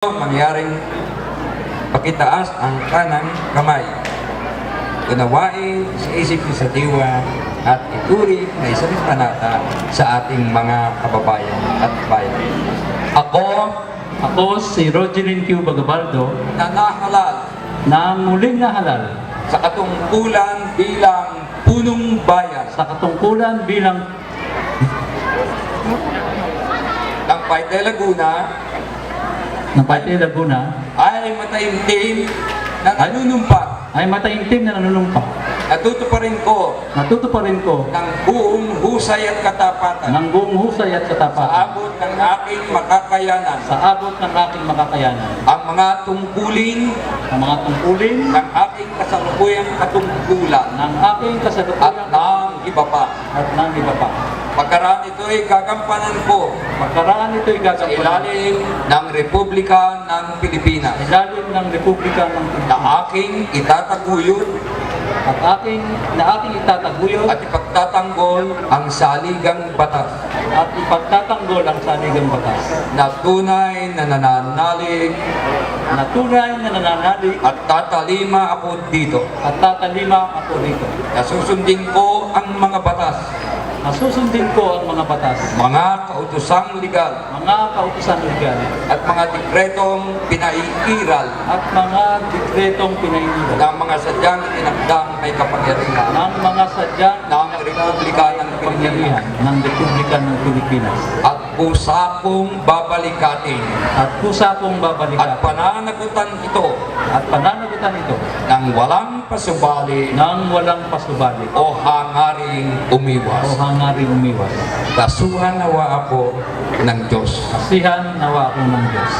mangyaring pakitaas ang kanang kamay. Unawain sa isip sa diwa at ituri na isang panata sa ating mga kababayan at bayan. Ako Ako si Rogelyn Q. Bagabaldo na nahalal na muling nahalal sa katungkulan bilang punong bayan sa katungkulan bilang ng Paite Laguna ng Paite Laguna ay mataimtim na nanunumpa. ay mataimtim na nanunumpa. Natutuparin ko Natutuparin ko. ng buong husay at katapatan. Ng buong husay at sa katapatan abot ng aking makakayanan. Sa abot ng aking makakayanan. ang mga tungkulin Ang mga tungkulin. ng aking kasalukuyang katungkulan. Ng aking at iba pa. at ng iba pa. Pagkaraan ito ay gagampanan ko Pagkaraan ito'y sa gagawin ilalim ng Republika ng Pilipinas ilalim ng Republika ng na Pilipinas aking itataguyod at aking na aking itataguyod. At ipagtatanggol ang saligang batas. At ipagtatanggol ang saligang batas. Na tunay na nananalig na tunay na nananalig at tatalima ako dito. at tatalima ako rito. Na susundin ko ang mga batas, Masusundin ko ang mga batas, mga kautosang legal. Mga kautusan legal, at mga dekretong pinaiiral. At mga dekretong pinahinilan ng mga sadyang tinagdang may kapangyarihan. Ng mga sadyang ng Republika ng Pilipinas ng Republika ng Pilipinas. at kusakong babalikatin At kusa kong at pananagutan ito at pananagutan ito ng walang pasubali nang walang pasubali o hangaring o umiwas. hangaring umiwas. Kasuhan nawa ako ng Diyos. Kasihan nawa ako ng Diyos.